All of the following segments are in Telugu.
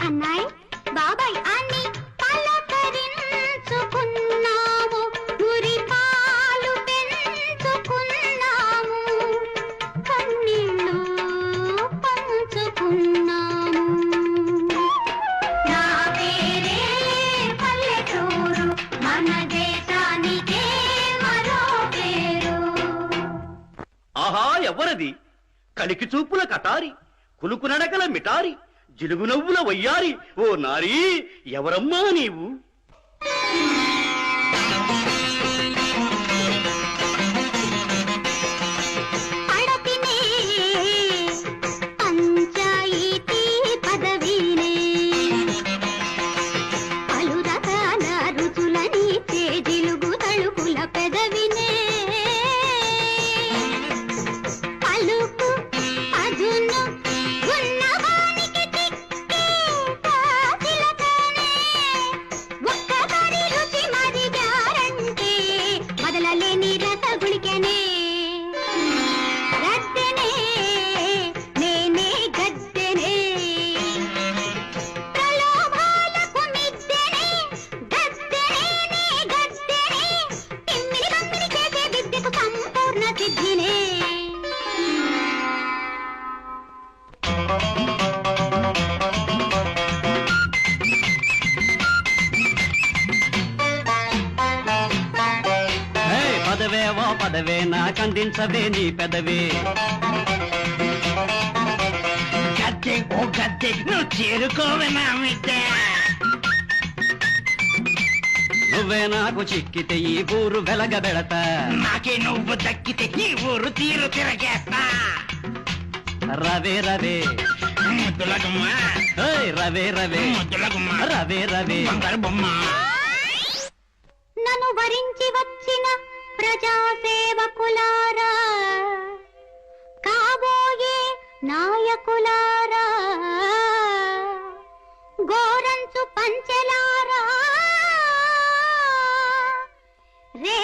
అన్నాయ్? బాబాయ్ అన్ని పలకరించుకున్నాము ఉరి పాలు పెంచుకున్నాము కన్నీళ్ళు పంచుకున్నాము. నా పేరే పల్లెటూరు మన దేశానికే మరో పేరు. ఆహా ఎవరది కలికి చూపుల కటారి కులుకు నడకల మిటారి జిలుగు నవ్వుల వయ్యారి ఓ నారీ ఎవరమ్మా నీవు? నాకందించవే నీ పెదవే. గద్దె ఓ గద్దె నువ్వు చేరుకోవే నా మిద్దె నువ్వే నాకు చిక్కితే ఈ ఊరు వెలగబెడతా. నాకే నువ్వు దక్కితే ఈ ఊరు తీరు తిరగేస్తా. రవే రవే. ముద్దులగుమ్మ. ఏయ్, రవే రవే. ముద్దులగుమ్మ. రవే రవే. బంగారు బొమ్మ. నన్ను వరించి వచ్చిన ప్రజాసేవకులారా కాబోయే నాయకులారా గోరంచు పంచలారా రే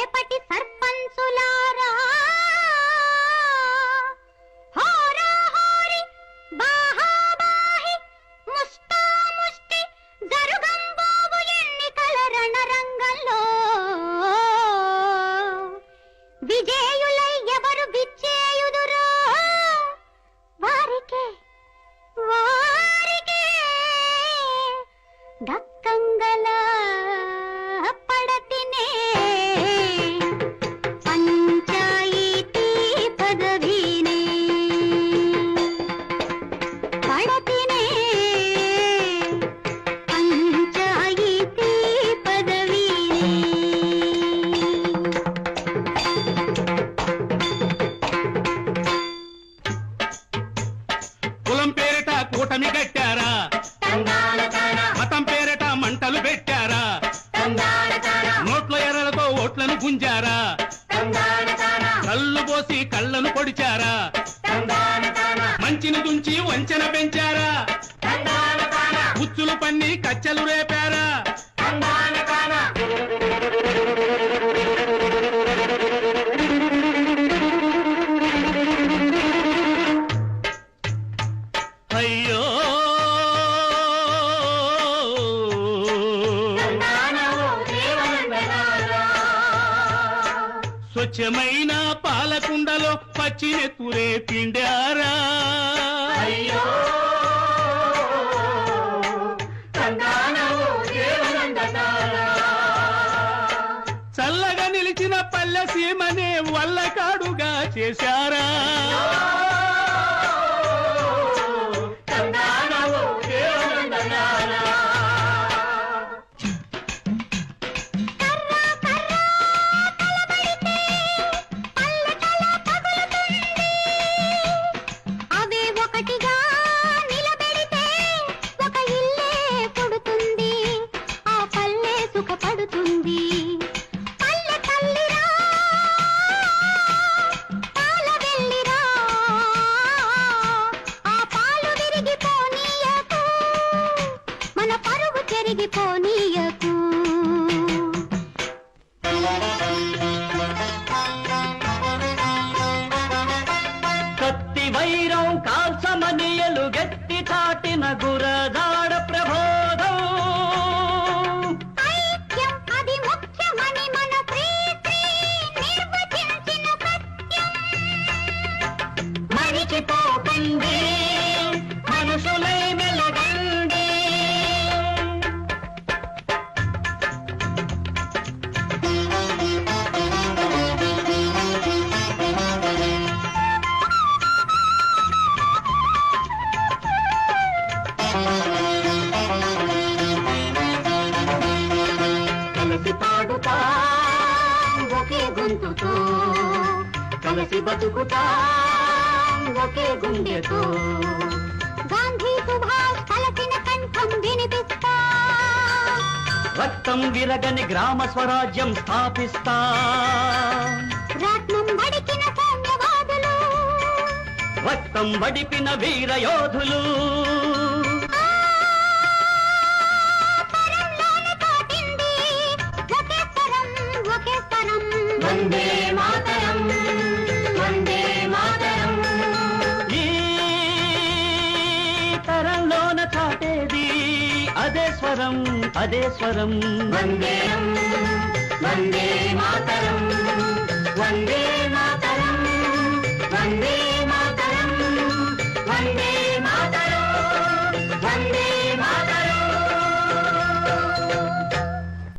だっ పెట్టారా? నోట్ల ఎర్రలతో ఓట్లను గుంజారా? కళ్ళు పోసి కళ్ళను పొడిచారా? మంచిని తుంచి వంచన పెంచారా? ఉచ్చులు పన్ని కచ్చలు రేపారా? స్వచ్ఛమైన పాలకుండలో పచ్చినెత్తురే పిండారా. అయ్యో చల్లగా నిలిచిన పల్లె సీమనే వల్లకాడుగా చేశారా. వైరం కాల్సమనియలు గట్టి చాటిన గురదాడ కలిసి పాడుతా ఒకే గొంతుతో కలిసి బతుకుతా ఒకే గుండెతో. గాంధీ సుభాష్ కలసిన కంఠం వినిపిస్తా. రక్తం విరగని గ్రామ స్వరాజ్యం స్థాపిస్తా. రత్నం వడికిన సౌమ్యవాదులు రక్తం వడిపిన వీర యోధులు. అదే స్వరం వందేరం వందే మాతరం వందే మాతరం వందే మాతరం వందే మాతరం వందే